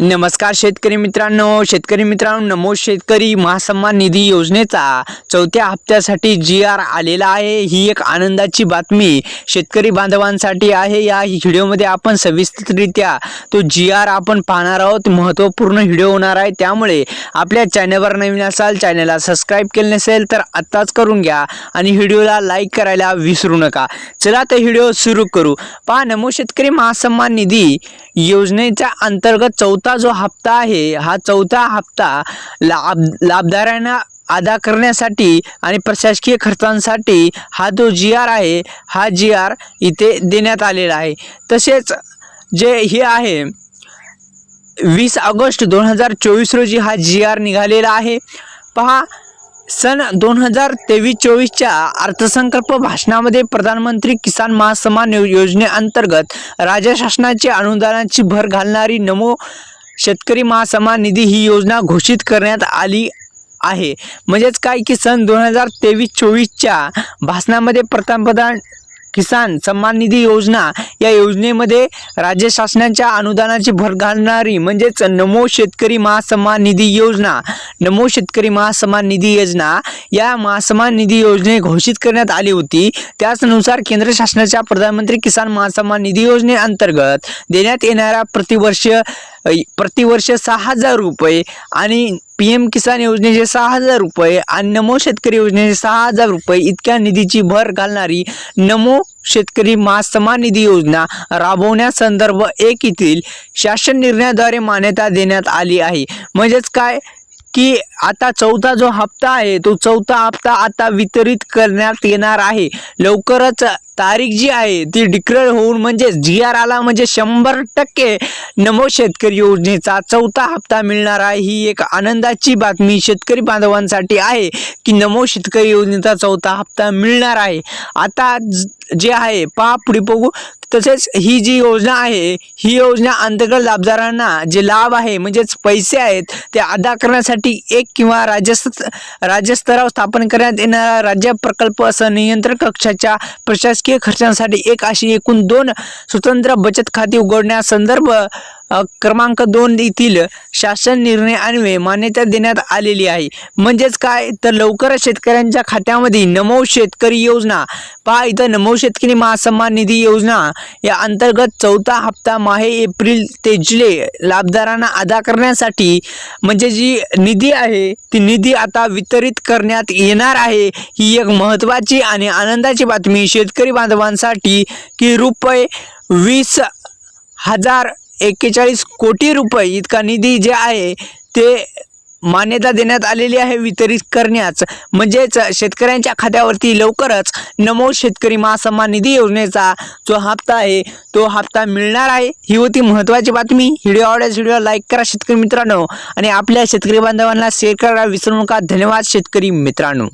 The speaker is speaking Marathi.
नमस्कार शेतकरी मित्रांनो शेतकरी मित्रांनो नमो शेतकरी महासन्मान निधी योजनेचा चौथ्या हप्त्यासाठी जी आर आलेला आहे. ही एक आनंदाची बातमी शेतकरी बांधवांसाठी आहे. या व्हिडिओमध्ये आपण सविस्तररित्या तो जी आर आपण पाहणार आहोत. महत्त्वपूर्ण व्हिडिओ होणार आहे. त्यामुळे आपल्या चॅनलवर नवीन असाल चॅनलला सबस्क्राईब केले नसेल तर आत्ताच करून घ्या आणि व्हिडिओला लाईक करायला विसरू नका. चला तर व्हिडिओ सुरू करू. पहा नमो शेतकरी महासन्मान निधी योजनेच्या अंतर्गत चौथा जो हप्ता आहे हा चौथा हप्ता लाभ लाभदारांना अदा करण्यासाठी आणि प्रशासकीय खर्चांसाठी हा जो जी आर आहे हा जी आर इथे देण्यात आलेला आहे. तसेच जे हे आहे वीस ऑगस्ट दोन हजार चोवीस रोजी हा जी आर निघालेला आहे. पहा सन दोन हजार तेवीस चोवीसच्या अर्थसंकल्प भाषणामध्ये प्रधानमंत्री किसान महासमान योजनेअंतर्गत राज्य शासनाचे अनुदानाची भर घालणारी नमो शेतकरी महासमान निधी ही योजना घोषित करण्यात आली आहे. म्हणजेच काय की सन दोन हजार तेवीस चोवीसच्या भाषणामध्ये पंतप्रधान किसान सन्मान निधी योजना या योजनेमध्ये राज्य शासनाच्या अनुदानाची भर घालणारी म्हणजेच नमो शेतकरी महासन्मान निधी योजना नमो शेतकरी महासन्मान निधी योजना या महासन्मान निधी योजने घोषित करण्यात आली होती. त्याचनुसार केंद्र शासनाच्या प्रधानमंत्री किसान महासन्मान निधी योजनेअंतर्गत देण्यात येणाऱ्या प्रतिवर्ष प्रतिवर्ष सहा हजार रुपये आणि पी एम किसान योजनेचे सहा हजार रुपये आणि नमो शेतकरी योजनेचे सहा हजार रुपये इतक्या निधीची भर घालणारी नमो शेतकरी महासमान निधी योजना राबवण्यासंदर्भ एक येथील शासन निर्णयाद्वारे मान्यता देण्यात आली आहे. म्हणजेच काय? की आता चौथा जो हप्ता आहे तो चौथा हप्ता आता वितरित करण्यात येणार आहे. लवकरच तारीख जी आहे ती डिक्लेअर होऊन म्हणजे जी आर आला म्हणजे शंभर टक्के नमो शेतकरी योजनेचा चौथा हप्ता मिळणार आहे. ही एक आनंदाची बातमी शेतकरी बांधवांसाठी आहे की नमो शेतकरी योजनेचा चौथा हप्ता मिळणार आहे. आता जे आहे पहा पुढे बघू. तसेच ही जी योजना आहे ही योजना अंतर्गत लाभदारांना जे लाभ आहे म्हणजेच पैसे आहेत ते अदा करण्यासाठी एक किंवा राज्यस्त राज्यस्तरावर स्थापन करण्यात येणारा राज्य प्रकल्प असं नियंत्रण कक्षाच्या प्रशासकीय खर्चांसाठी एक अशी एकूण दोन स्वतंत्र बचत खाती उघडण्यासंदर्भ क्रमांक दोन येथील शासन निर्णय अन्वये मान्यता देण्यात आलेली आहे. म्हणजेच काय? तर लवकरच शेतकऱ्यांच्या खात्यामध्ये नमो शेतकरी योजना. पहा इथं नमो शेतकरी महासन्मान निधी योजना या अंतर्गत चौथा हप्ता माहे एप्रिल ते जुलै लाभदारांना अदा करण्यासाठी म्हणजे जी निधी आहे ती निधी आता वितरित करण्यात येणार आहे. ही एक महत्त्वाची आणि आनंदाची बातमी शेतकरी बांधवांसाठी की रुपये वीस हजार एक्केचाळीस कोटी रुपये इतका निधी जे आहे ते मान्यता देण्यात आलेली आहे वितरित करण्यास. म्हणजेच शेतकऱ्यांच्या खात्यावरती लवकरच नमो शेतकरी महासन्मान निधी योजनेचा जो हप्ता आहे तो हप्ता मिळणार आहे. ही होती महत्त्वाची बातमी. व्हिडिओ आवडल्यास व्हिडिओ लाईक करा शेतकरी मित्रांनो आणि आपल्या शेतकरी बांधवांना शेअर करा. विसरू नका. धन्यवाद शेतकरी मित्रांनो.